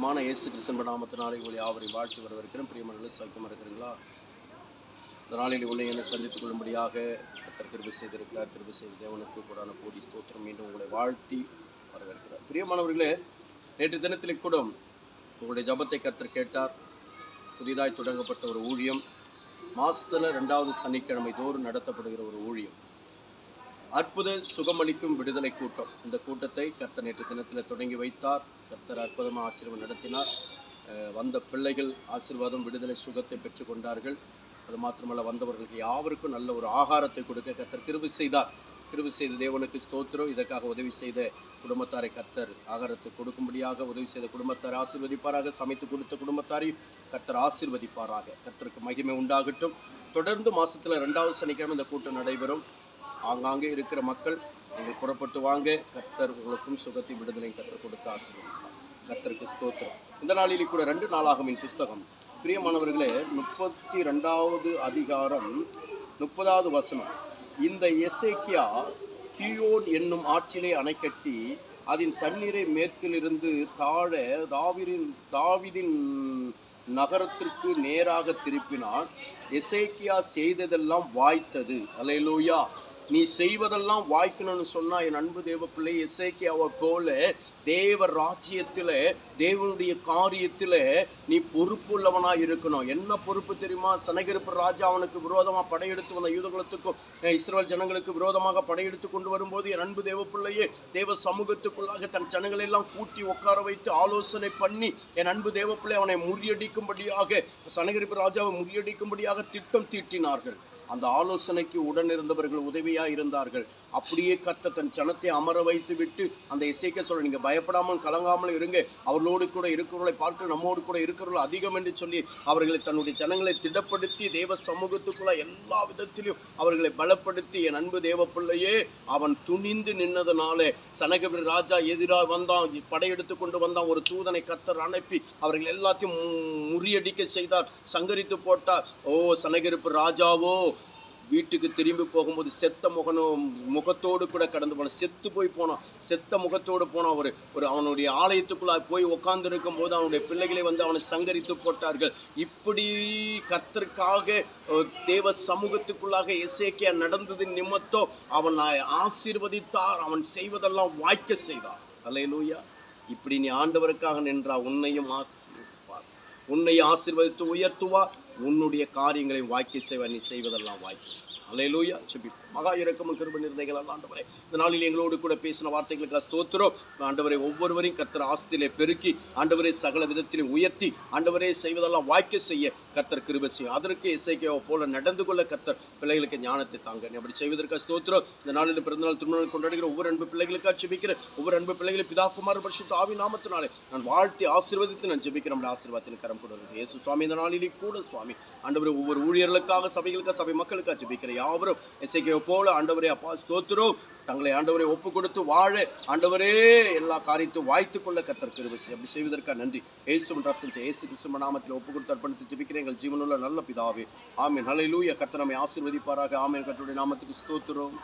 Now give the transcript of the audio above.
இயேசு கிருஷ்ணன் நாமத்தினாலே உங்களை யாவரையும் வாழ்த்து வரவிருக்கிறோம் பிரியமனங்களே சௌக்கியமாக இருக்கிறீங்களா இந்த நாளில் உன்னை என்னை சந்தித்துக் கொள்ளும்படியாக கத்தர் கிருபை செய்திருக்கிறார். கிருபை செய்த தேவனுக்கு கூடான கோடி ஸ்தோத்திரம். மீண்டும் உங்களை வாழ்த்தி வரவேற்கிறார் பிரியமானவர்களே நேற்று தினத்திலே கூட உங்களுடைய ஜபத்தை கத்தர் கேட்டார். புதிதாய் தொடங்கப்பட்ட ஒரு ஊழியம். மாதத்தில் ரெண்டாவது சனிக்கிழமை தோறும் நடத்தப்படுகிற ஒரு ஊழியம். அற்புத சுகமளிக்கும் விடுதலை கூட்டம். இந்த கூட்டத்தை கர்த்தர் நேற்று தினத்தில் தொடங்கி வைத்தார். கர்த்தர் அற்புதமாக ஆச்சரியம் நடத்தினார். வந்த பிள்ளைகள் ஆசீர்வாதம் விடுதலை சுகத்தை பெற்றுக்கொண்டார்கள் அது மாத்திரமல்ல வந்தவர்களுக்கு யாவருக்கும் நல்ல ஒரு ஆகாரத்தை கொடுக்க கர்த்தர் கிருபி செய்தார். கிருபி செய்த தேவனுக்கு ஸ்தோத்திரம். இதற்காக உதவி செய்த குடும்பத்தாரை கர்த்தர் ஆகாரத்தை கொடுக்கும்படியாக உதவி செய்த குடும்பத்தாரை ஆசீர்வதிப்பாராக. சமைத்து கொடுத்த குடும்பத்தாரையும் கர்த்தர் ஆசீர்வதிப்பாராக. கர்த்தருக்கு மகிமை உண்டாகட்டும். தொடர்ந்து மாதத்தில் ரெண்டாவது சனிக்கிழமை இந்த கூட்டம் நடைபெறும். ஆங்காங்கே இருக்கிற மக்கள் நீங்கள் புறப்பட்டு வாங்க. கர்த்தர் உங்களுக்கும் சுகத்தை விடுதலை கத்தர் கொடுத்து ஆசீர்வதிப்பார். கத்தருக்கு ஸ்தோத்திரம். இந்த நாளில் கூட ரெண்டு நாளாகும் என் புஸ்தகம். பிரியமானவர்களே முப்பத்தி ரெண்டாவது அதிகாரம் முப்பதாவது வசனம். இந்த எசேக்கியா கியோன் என்னும் ஆற்றிலே அணைக்கட்டி அதன் தண்ணீரை மேற்கிலிருந்து தாழ தாவிரின் தாவிதின் நகரத்திற்கு நேராக திருப்பினான். எசேக்கியா செய்ததெல்லாம் வாய்த்தது. அலையலோயா. நீ செய்வதெல்லாம் வாய்க்கணும்னு சொன்னா என் அன்பு தேவ பிள்ளை எசேக்கியாவை போல தேவ ராஜ்யத்தில் தேவனுடைய காரியத்தில் நீ பொறுப்பு உள்ளவனாக இருக்கணும். என்ன பொறுப்பு தெரியுமா? சனகிருப்பு ராஜா அவனுக்கு விரோதமாக படையெடுத்து வந்த யூதகுலத்துக்கும் இஸ்ரேல் ஜனங்களுக்கு விரோதமாக படையெடுத்து கொண்டு வரும்போது என் அன்பு தேவ பிள்ளையே தேவ சமூகத்துக்குள்ளாக தன் ஜனங்களை எல்லாம் கூட்டி உட்கார வைத்து ஆலோசனை பண்ணி என் அன்பு தேவ பிள்ளை அவனை முறியடிக்கும்படியாக சனகிருப்பு ராஜாவை முறியடிக்கும்படியாக திட்டம் தீட்டினார்கள். அந்த ஆலோசனைக்கு உடனிருந்தவர்கள் உதவியாக இருந்தார்கள் அப்படியே கர்த்தர் தன் ஜனத்தை அமர வைத்து விட்டு அந்த இசைக்க சொல்ல நீங்கள் பயப்படாமல் கலங்காமல் இருங்க. அவர்களோடு கூட இருக்கிறவர்களை பார்க்க நம்மோடு கூட இருக்கிறவர்கள் அதிகம் என்று சொல்லி அவர்களை தன்னுடைய ஜனங்களை திடப்படுத்தி தேவ சமூகத்துக்குள்ள எல்லா விதத்திலும் அவர்களை பலப்படுத்தி என் அன்பு தேவ பிள்ளையே அவன் துணிந்து நின்னதனாலே சனகபிர ராஜா எதிராக வந்தான் படையெடுத்து கொண்டு வந்தான் ஒரு தூதனை கர்த்தர் அனுப்பி அவர்கள் எல்லாத்தையும் மு- முறியடிக்க செய்தார் சங்கரித்து போட்டார். ஓ சனகிருப்பு ராஜாவோ வீட்டுக்கு திரும்பி போகும்போது செத்த முகனும் முகத்தோடு கூட கடந்து போனான் செத்து போய் போனான் செத்த முகத்தோடு போனான் ஒரு ஒரு அவனுடைய ஆலயத்துக்குள்ள போய் உட்கார்ந்துருக்கும் போது அவனுடைய பிள்ளைகளை வந்து அவனை சங்கரித்து போட்டார்கள். இப்படி கர்த்தருக்காக தேவ சமூகத்துக்குள்ளாக எசேக்கியா நடந்தது நிமித்தம் அவன் ஆசீர்வதித்தார் அவன் செய்வதெல்லாம் வாய்க்க செய்தார். அல்லேலூயா. இப்படி நீ ஆண்டவருக்காக நின்றா உன்னையும் ஆசீர்வதிப்பார். உன்னை ஆசீர்வதித்து உயர்த்துவார். உன்னுடைய காரியங்களை வாய்க்க செய்வ நீ செய்வதெல்லாம் வாய்ப்பு. அலையலூயா செபி மகா இறக்கமும் கிருப நிர்ணயங்கள் ஆண்டவரே. இந்த நாளில் எங்களோடு கூட பேசின வார்த்தைகளுக்கு ஸ்தோத்திரம். ஆண்டவரை ஒவ்வொருவரையும் கர்த்தர் ஆஸ்தியிலே பெருக்கி ஆண்டவரே சகல விதத்திலே உயர்த்தி ஆண்டவரே செய்வதெல்லாம் வாய்க்க செய்ய கத்தர் கிருப செய்யும். அதற்கு இசைக்கையோ போல நடந்து கொள்ள கத்தர் பிள்ளைகளுக்கு ஞானத்தை தாங்க. நீ அப்படி செய்வதற்கு ஸ்தோத்திரம். இந்த நாளில் பிறந்தநாள் திருநாள் கொண்டாடுகிற ஒவ்வொரு அன்பு பிள்ளைகளுக்காக ஜெபிக்கிற ஒவ்வொரு அன்பு பிள்ளைகளை பிதாக்குமார் பரிசுத்த ஆவி நாமத்தினாலே நான் வாழ்த்தி ஆசீர்வதித்து நான் ஜெபிக்கிற நம்முடைய ஆசீர்வாதத்தின் கரம் கொடுங்க. இயேசு சுவாமி இந்த நாளிலே கூட சுவாமி. ஆண்டவரே ஒவ்வொரு ஊழியர்களுக்காக சபைகளுக்காக சபை மக்களுக்காக ஜெபிக்கிற யாவரும் இசைக்கையோ போல ஆண்டவரே அப்பா ஸ்தோத்திரம். தங்களை ஆண்டவரை ஒப்பு கொடுத்து வாழ ஆண்டவரே எல்லா காரியத்தையும் வாய்த்து கொள்ள கத்தர் கிருபை அப்படி செய்வதற்காக நன்றி. இயேசுவின் ரத்தம் ஏசு கிருஷ்ண நாமத்தில் ஒப்பு கொடுத்து அர்ப்பணித்து ஜெபிக்கிறேன். எங்கள் ஜீவனுள்ள நல்ல பிதாவே. ஆமென். நலையிலூய கத்தர் நம்மை ஆசீர்வதிப்பாராக. ஆமென். கத்தருடைய நாமத்துக்கு ஸ்தோத்திரம்.